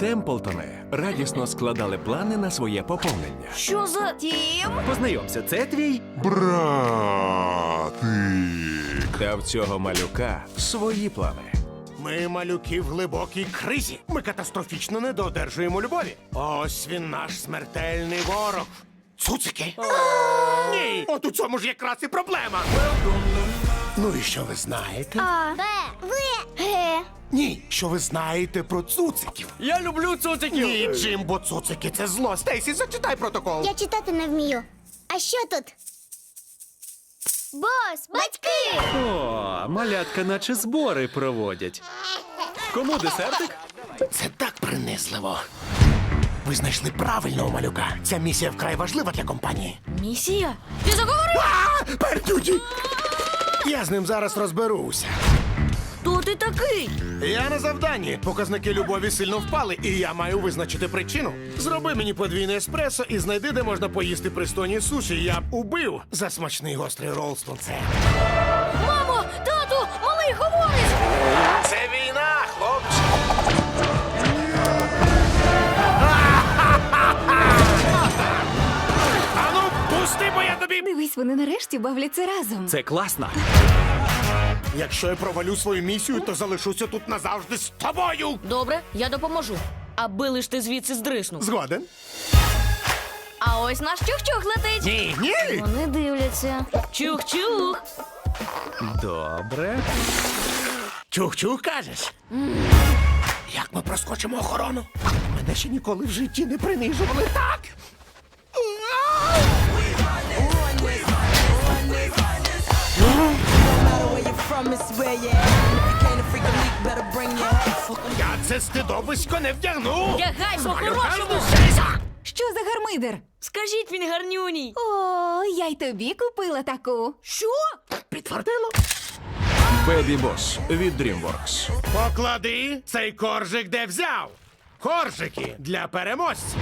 Темплтони радісно складали плани на своє поповнення. Що за тім? Познайомся, це твій. Братик. Та в цього малюка свої плани. Ми малюки в глибокій кризі. Ми катастрофічно недодержуємо любові. Ось він наш смертельний ворог. Цуцики. Ні, от у цьому ж якраз і проблема. Ну і що ви знаєте? А. Б. В. Г. Ні, що ви знаєте про цуциків? Я люблю цуциків. Ні, Джим, бо цуцики це зло. Стейсі, зачитай протокол. Я читати не вмію. А що тут? Бос. Батьки. О, малятка наче збори проводять. Кому десертик? Це так принизливо. Ви знайшли правильного малюка. Ця місія вкрай важлива для компанії. Місія? Ти заговорив? А, пердюді! Я з ним зараз розберуся. Хто ти такий? Я на завданні. Показники любові сильно впали, і я маю визначити причину. Зроби мені подвійне еспресо і знайди, де можна поїсти пристойні суші. Я б убив за смачний гострий рол з тунцем. Мамо, тату, малий говорить. Це війна, хлопче. Ану, пусти, бо Дивись, вони нарешті бавляться разом. Це класно. Якщо я провалю свою місію, то залишуся тут назавжди з тобою. Добре, я допоможу. Аби лиш ти звідси здриснув. Згоден? А ось наш чух-чух летить. Ні, ні. Вони дивляться. Чух-чух. Добре. Чух-чух кажеш. Як ми проскочимо охорону? Мене ще ніколи в житті не принижували так. Я це стидобисько не вдягну. Вдягай по-хорошому. Що за гармидер? Скажіть він гарнюній. О, я й тобі купила таку. Що? Підтвердило. Бебі Бос від DreamWorks. Поклади цей коржик, де взяв. Коржики для переможців.